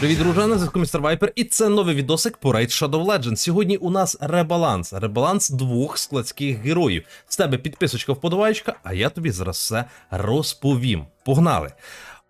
Привіт, дружина, на зв'язку Містер Вайпер, і це новий відосик по Raid Shadow Legends. Сьогодні у нас ребаланс. Ребаланс двох складських героїв. З тебе підписочка вподобайка, а я тобі зараз все розповім. Погнали!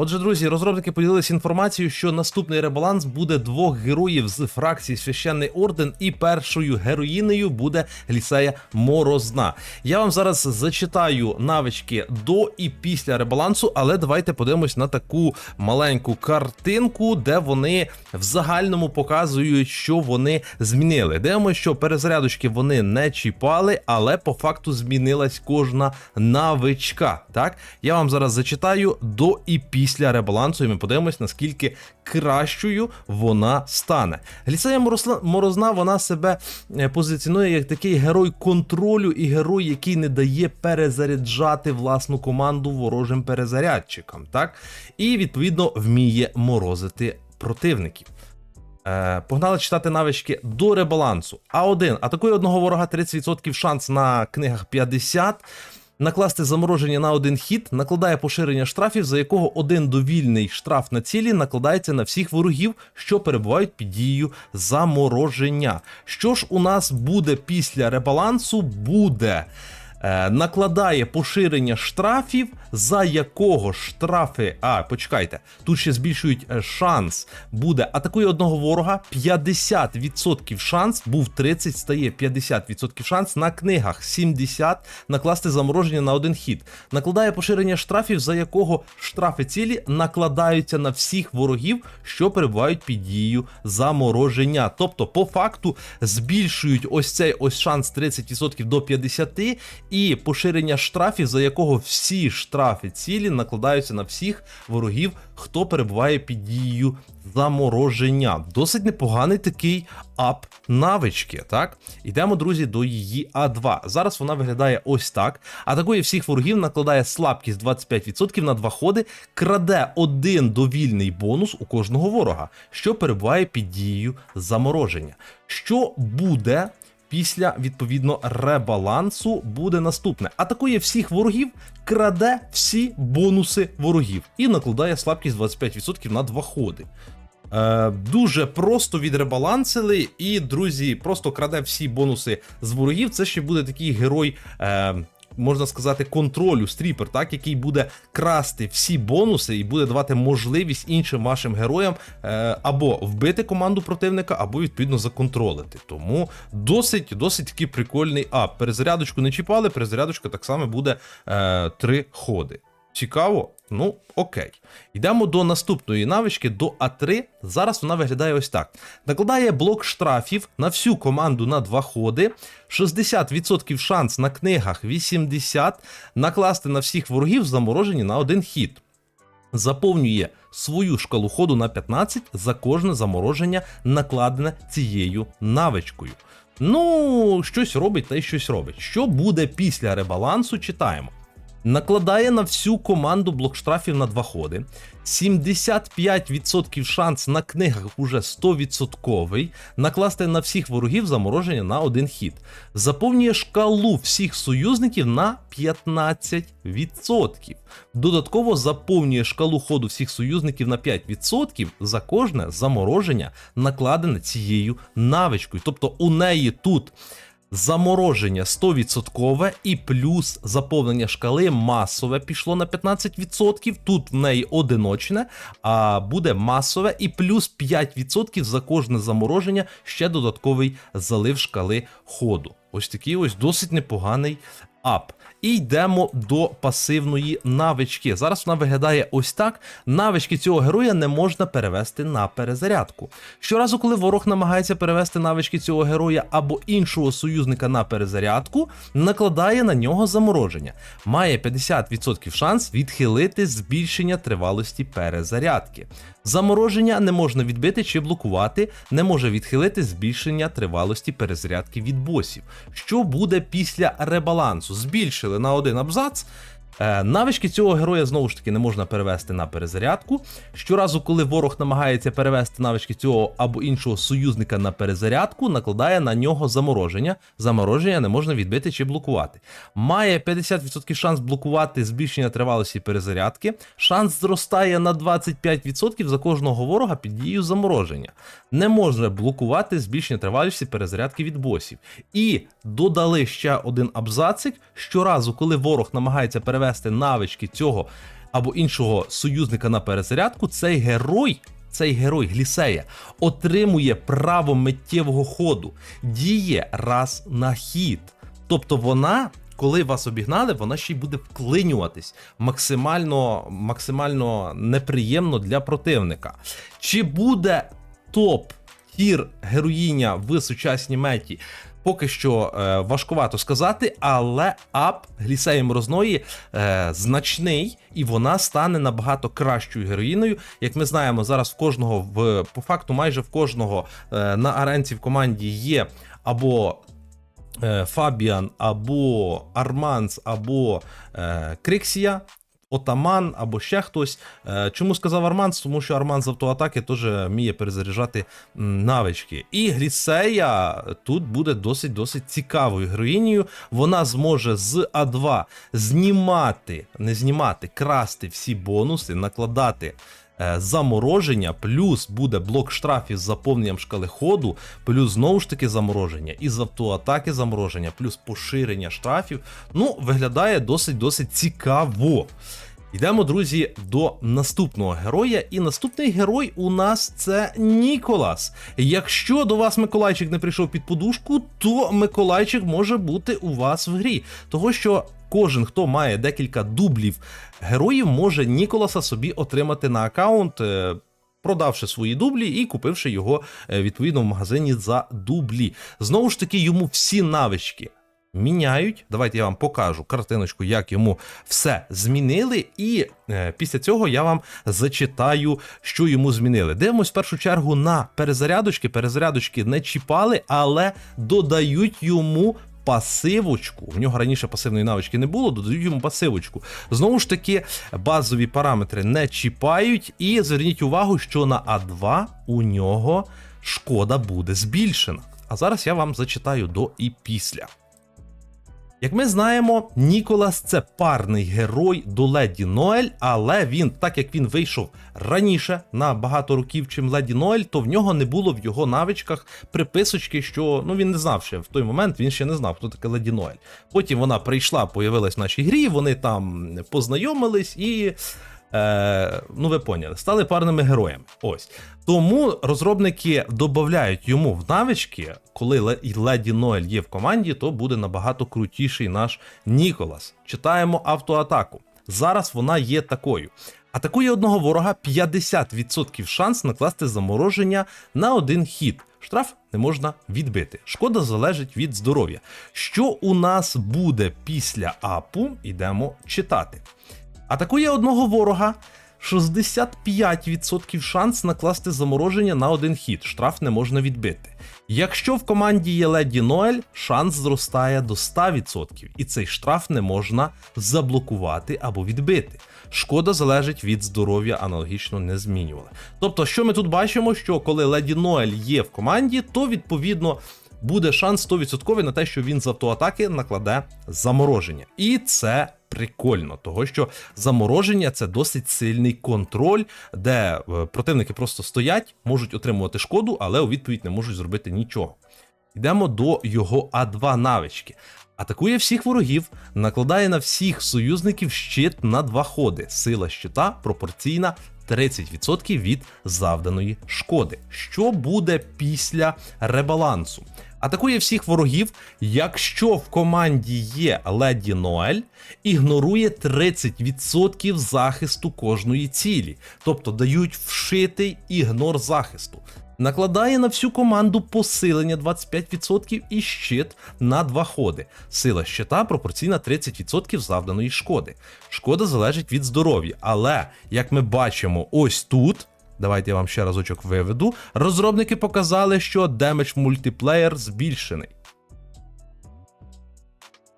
Отже, друзі, розробники поділилися інформацією, що наступний ребаланс буде двох героїв з фракції Священний Орден, і першою героїнею буде Лісея Морозна. Я вам зараз зачитаю навички до і після ребалансу, але давайте подивимось на таку маленьку картинку, де вони в загальному показують, що вони змінили. Дивимося, що перезарядочки вони не чіпали, але по факту змінилась кожна навичка. Так, я вам зараз зачитаю до і після ребалансу, і ми подивимось, наскільки кращою вона стане. Гліцея Морозна вона себе е, позиціонує як такий герой контролю і герой, який не дає перезаряджати власну команду ворожим перезарядчикам. Так, і відповідно вміє морозити противників. Е, погнали читати навички до ребалансу. А1. Атакує одного ворога 30% шанс на книгах 50. Накласти замороження на один хід, накладає поширення штрафів, за якого один довільний штраф на цілі накладається на всіх ворогів, що перебувають під дією замороження. Що ж у нас буде після ребалансу? Буде. Е, накладає поширення штрафів, за якого штрафи. А, почекайте, тут ще збільшують е, шанс. Буде атакує одного ворога 50% шанс, був 30, стає 50% шанс на книгах 70 накласти замороження на один хід. Накладає поширення штрафів, за якого штрафи цілі накладаються на всіх ворогів, що перебувають під дією замороження. Тобто, по факту, збільшують ось цей ось шанс 30% до 50% і поширення штрафів, за якого всі штрафи цілі накладаються на всіх ворогів, хто перебуває під дією замороження. Досить непоганий такий ап навички. Так, ідемо, друзі, до її А2. Зараз вона виглядає ось так. Атакує всіх ворогів, накладає слабкість 25% на два ходи, краде один довільний бонус у кожного ворога, що перебуває під дією замороження. Що буде? Після відповідно ребалансу буде наступне: атакує всіх ворогів, краде всі бонуси ворогів і накладає слабкість 25% на два ходи. Е, дуже просто відребалансили, і, друзі, просто краде всі бонуси з ворогів. Це ще буде такий герой. Е, Можна сказати, контролю стріпер, так який буде красти всі бонуси і буде давати можливість іншим вашим героям е, або вбити команду противника, або відповідно законтролити. Тому досить досить такий прикольний ап. Перезарядочку не чіпали, перезарядочка так само буде е, три ходи. Цікаво? Ну, окей. Йдемо до наступної навички, до А3. Зараз вона виглядає ось так: накладає блок штрафів на всю команду на два ходи, 60% шанс на книгах 80%. накласти на всіх ворогів заморожені на один хід. Заповнює свою шкалу ходу на 15 за кожне замороження, накладене цією навичкою. Ну, щось робить та й щось робить. Що буде після ребалансу, читаємо. Накладає на всю команду блок штрафів на два ходи. 75% шанс на книгах уже 100%. Накласти на всіх ворогів замороження на один хід. Заповнює шкалу всіх союзників на 15%. Додатково заповнює шкалу ходу всіх союзників на 5% за кожне замороження, накладене цією навичкою. Тобто у неї тут. Замороження 100% і плюс заповнення шкали масове пішло на 15%. Тут в неї одиночне, а буде масове і плюс 5% за кожне замороження ще додатковий залив шкали ходу. Ось такий ось досить непоганий ап. І йдемо до пасивної навички. Зараз вона виглядає ось так. Навички цього героя не можна перевести на перезарядку. Щоразу, коли ворог намагається перевести навички цього героя або іншого союзника на перезарядку, накладає на нього замороження. Має 50% шанс відхилити збільшення тривалості перезарядки. Замороження не можна відбити чи блокувати, не може відхилити збільшення тривалості перезарядки від босів. Що буде після ребалансу? Збільшили на один абзац. Е, навички цього героя знову ж таки не можна перевести на перезарядку. Щоразу, коли ворог намагається перевести навички цього або іншого союзника на перезарядку, накладає на нього замороження. Замороження не можна відбити чи блокувати. Має 50% шанс блокувати збільшення тривалості перезарядки. Шанс зростає на 25% за кожного ворога під дією замороження. Не можна блокувати збільшення тривалості перезарядки від босів. І додали ще один абзацик. Щоразу, коли ворог намагається перевести навички цього або іншого союзника на перезарядку, цей герой. Цей герой Глісея отримує право миттєвого ходу, діє раз на хід. Тобто вона, коли вас обігнали, вона ще й буде вклинюватись максимально, максимально неприємно для противника. Чи буде топ тір героїня в сучасній меті? Поки що е, важкувато сказати, але ап Глісеї Морозної е, значний, і вона стане набагато кращою героїною. Як ми знаємо, зараз в кожного в по факту, майже в кожного е, на аренці в команді є або е, Фабіан, або Арманс, або е, Криксія. Отаман або ще хтось. Е, Чому сказав Арман? Тому що Арман з автоатаки теж вміє перезаряджати навички. І Грісея тут буде досить досить цікавою героїнею. Вона зможе з А2 знімати, не знімати, красти всі бонуси, накладати замороження, плюс буде блок штрафів з заповненням шкали ходу, плюс знову ж таки замороження, і з автоатаки замороження, плюс поширення штрафів. Ну, виглядає досить-досить цікаво. Йдемо, друзі, до наступного героя. І наступний герой у нас це Ніколас. Якщо до вас Миколайчик не прийшов під подушку, то Миколайчик може бути у вас в грі. Того що кожен, хто має декілька дублів героїв, може Ніколаса собі отримати на аккаунт. е, Продавши свої дублі і купивши його е, відповідно в магазині за дублі. Знову ж таки, йому всі навички міняють. Давайте я вам покажу картиночку, як йому все змінили, і е, після цього я вам зачитаю, що йому змінили. Дивимось в першу чергу на перезарядочки. Перезарядочки не чіпали, але додають йому. Пасивочку, в нього раніше пасивної навички не було, додають йому пасивочку. Знову ж таки, базові параметри не чіпають, і зверніть увагу, що на А2 у нього шкода буде збільшена. А зараз я вам зачитаю до і після. Як ми знаємо, Ніколас це парний герой до Леді Ноель, але він, так як він вийшов раніше на багато років, чим Леді Ноель, то в нього не було в його навичках приписочки, що ну він не знав ще в той момент, він ще не знав, хто таке Леді Ноель. Потім вона прийшла, появилась в нашій грі, вони там познайомились і. Е, ну, ви поняли, стали парними героями. Ось. Тому розробники додають йому в навички, коли Леді Ноель є в команді, то буде набагато крутіший наш Ніколас. Читаємо автоатаку. Зараз вона є такою. Атакує одного ворога 50% шанс накласти замороження на один хід. Штраф не можна відбити. Шкода залежить від здоров'я. Що у нас буде після апу? Ідемо читати. Атакує одного ворога. 65% шанс накласти замороження на один хід. Штраф не можна відбити. Якщо в команді є Леді Ноель, шанс зростає до 100%, і цей штраф не можна заблокувати або відбити. Шкода залежить від здоров'я, аналогічно не змінювали. Тобто, що ми тут бачимо, що коли Леді Ноель є в команді, то відповідно буде шанс 100% на те, що він з автоатаки накладе замороження. І це прикольно, того що замороження це досить сильний контроль, де е, противники просто стоять, можуть отримувати шкоду, але у відповідь не можуть зробити нічого. Йдемо до його А2 навички. Атакує всіх ворогів, накладає на всіх союзників щит на два ходи. Сила щита пропорційна 30% від завданої шкоди. Що буде після ребалансу? Атакує всіх ворогів, якщо в команді є Леді Ноель, ігнорує 30% захисту кожної цілі, тобто дають вшитий ігнор захисту. Накладає на всю команду посилення 25% і щит на два ходи. Сила щита пропорційна 30% завданої шкоди. Шкода залежить від здоров'я, але як ми бачимо, ось тут. Давайте я вам ще разочок виведу. Розробники показали, що демедж мультиплеєр збільшений.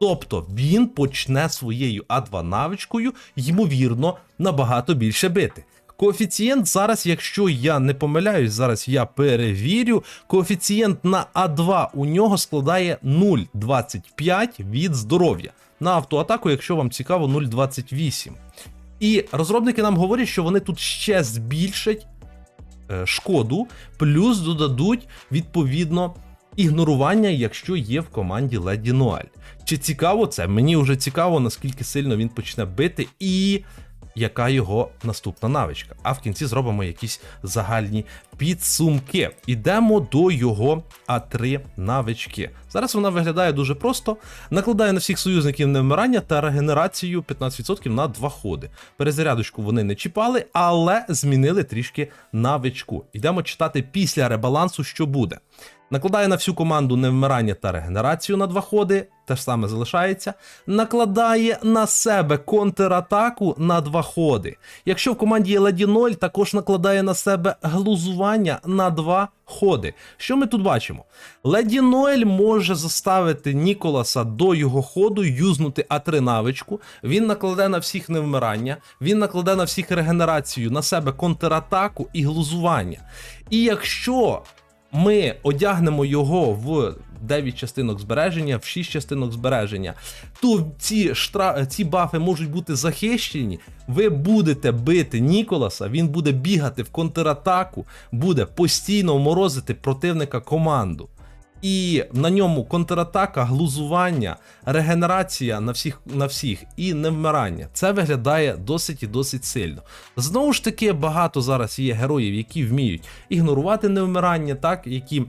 Тобто він почне своєю А2 навичкою, ймовірно, набагато більше бити. Коефіцієнт зараз, якщо я не помиляюсь, зараз я перевірю. Коефіцієнт на А2 у нього складає 0,25 від здоров'я. На автоатаку, якщо вам цікаво, 0,28. І розробники нам говорять, що вони тут ще збільшать е, шкоду, плюс додадуть відповідно ігнорування, якщо є в команді Леді Ноель. Чи цікаво це? Мені вже цікаво, наскільки сильно він почне бити і яка його наступна навичка. А в кінці зробимо якісь загальні підсумки. Ідемо до його А3 навички. Зараз вона виглядає дуже просто. Накладає на всіх союзників невмирання та регенерацію 15% на два ходи. Перезарядочку вони не чіпали, але змінили трішки навичку. Йдемо читати після ребалансу, що буде. Накладає на всю команду невмирання та регенерацію на два ходи, те ж саме залишається. Накладає на себе контратаку на два ходи. Якщо в команді є Леді 0, також накладає на себе глузування на два ходи. Що ми тут бачимо? Леді Ноель може заставити Ніколаса до його ходу юзнути А3 навичку. Він накладе на всіх невмирання, він накладе на всіх регенерацію, на себе контратаку і глузування. І якщо ми одягнемо його в 9 частинок збереження, в 6 частинок збереження, то ці, штра... ці бафи можуть бути захищені. Ви будете бити Ніколаса, він буде бігати в контратаку, буде постійно морозити противника команду. І на ньому контратака, глузування, регенерація на всіх на всіх і невмирання. Це виглядає досить і досить сильно. Знову ж таки, багато зараз є героїв, які вміють ігнорувати невмирання, так, які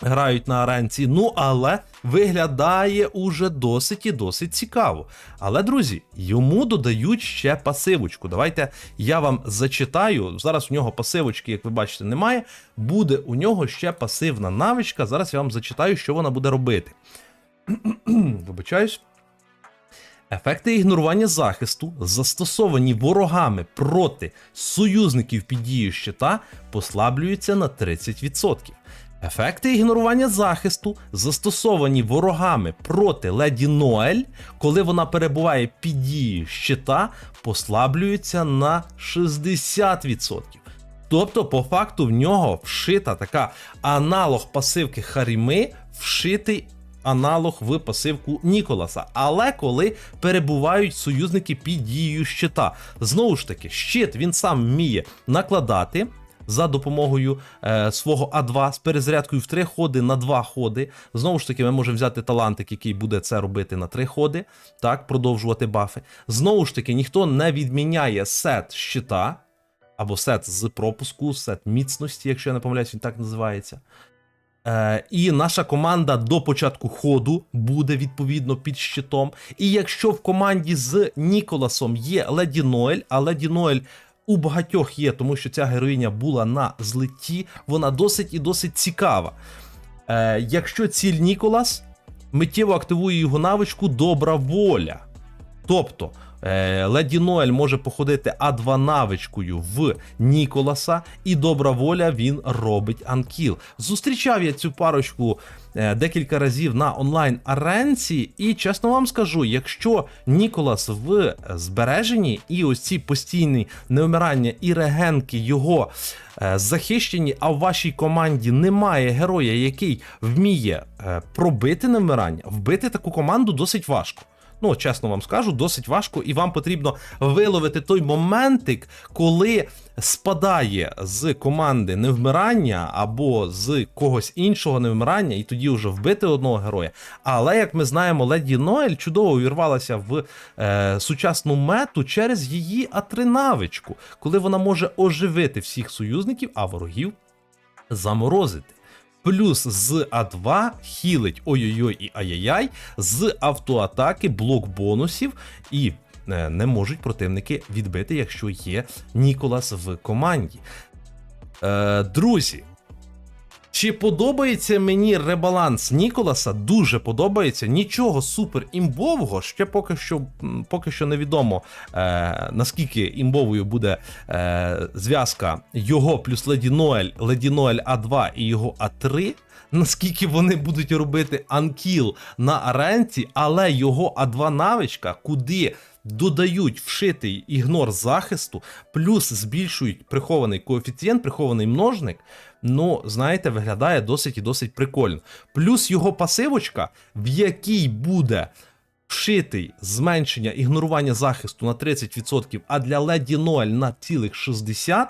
грають на аренці. Ну, але виглядає уже досить і досить цікаво. Але, друзі, йому додають ще пасивочку. Давайте я вам зачитаю. Зараз у нього пасивочки, як ви бачите, немає. Буде у нього ще пасивна навичка. Зараз я вам зачитаю, що вона буде робити. Вибачаюсь. Ефекти ігнорування захисту, застосовані ворогами проти союзників під дією щита, послаблюються на 30%. Ефекти ігнорування захисту, застосовані ворогами проти леді Ноель, коли вона перебуває під дією щита, послаблюються на 60%. Тобто, по факту, в нього вшита така аналог пасивки Харіми, вшитий аналог в пасивку Ніколаса. Але коли перебувають союзники під дією щита. Знову ж таки, щит він сам вміє накладати. За допомогою е, свого А2 з перезарядкою в 3 ходи на 2 ходи. Знову ж таки, ми можемо взяти талантик, який буде це робити на 3 ходи, так, продовжувати бафи. Знову ж таки, ніхто не відміняє сет щита, або сет з пропуску, сет міцності, якщо я не помиляюсь, він так називається. Е, і наша команда до початку ходу буде відповідно під щитом. І якщо в команді з Ніколасом є Леді Ноель, а Леді Ноель у багатьох є, тому що ця героїня була на злиті, вона досить і досить цікава. Е, якщо ціль Ніколас, миттєво активує його навичку Добра воля. Тобто Леді Ноель може походити А2 навичкою в Ніколаса, і добра воля він робить анкіл. Зустрічав я цю парочку е, декілька разів на онлайн аренці, і чесно вам скажу, якщо Ніколас в збереженні і ось ці постійні невмирання і регенки його е, захищені, а в вашій команді немає героя, який вміє е, пробити невмирання, вбити таку команду досить важко. Ну, чесно вам скажу, досить важко, і вам потрібно виловити той моментик, коли спадає з команди невмирання або з когось іншого невмирання, і тоді вже вбити одного героя. Але як ми знаємо, леді Ноель чудово увірвалася в е, сучасну мету через її А3 коли вона може оживити всіх союзників, а ворогів заморозити. Плюс з А2 хілить ой-ой-ой і ай-яй-яй, з автоатаки блок бонусів і е, не можуть противники відбити, якщо є Ніколас в команді. Е, друзі, чи подобається мені ребаланс Ніколаса? Дуже подобається. Нічого супер імбового. Ще поки що поки що невідомо, е, наскільки імбовою буде е, зв'язка його плюс Леді Ноель, Леді Ноель А2 і його А3. наскільки вони будуть робити анкіл на аренті, але його А2 навичка, куди додають вшитий ігнор захисту, плюс збільшують прихований коефіцієнт, прихований множник. Ну, знаєте, виглядає досить і досить прикольно. Плюс його пасивочка, в якій буде вшитий зменшення ігнорування захисту на 30%, а для леді 0 на цілих 60%,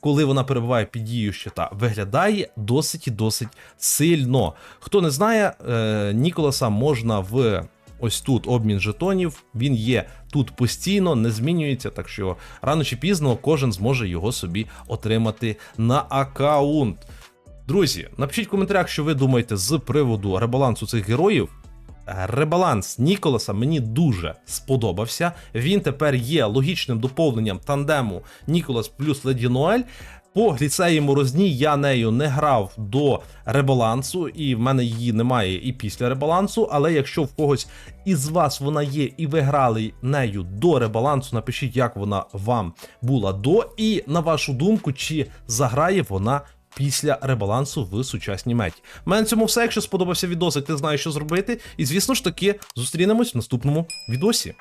коли вона перебуває під дією щита, виглядає досить і досить сильно. Хто не знає, е, Ніколаса можна в. Ось тут обмін жетонів, він є тут постійно, не змінюється, так що рано чи пізно кожен зможе його собі отримати на аккаунт. Друзі, напишіть в коментарях, що ви думаєте з приводу ребалансу цих героїв. Ребаланс Ніколаса мені дуже сподобався. Він тепер є логічним доповненням тандему Ніколас плюс Леді Ноель. По гліцеї морозні я нею не грав до ребалансу, і в мене її немає і після ребалансу. Але якщо в когось із вас вона є і ви грали нею до ребалансу, напишіть, як вона вам була до, і на вашу думку, чи заграє вона після ребалансу в сучасній меті. У мене цьому все. Якщо сподобався відосик, ти знаєш, що зробити. І звісно ж таки, зустрінемось в наступному відосі.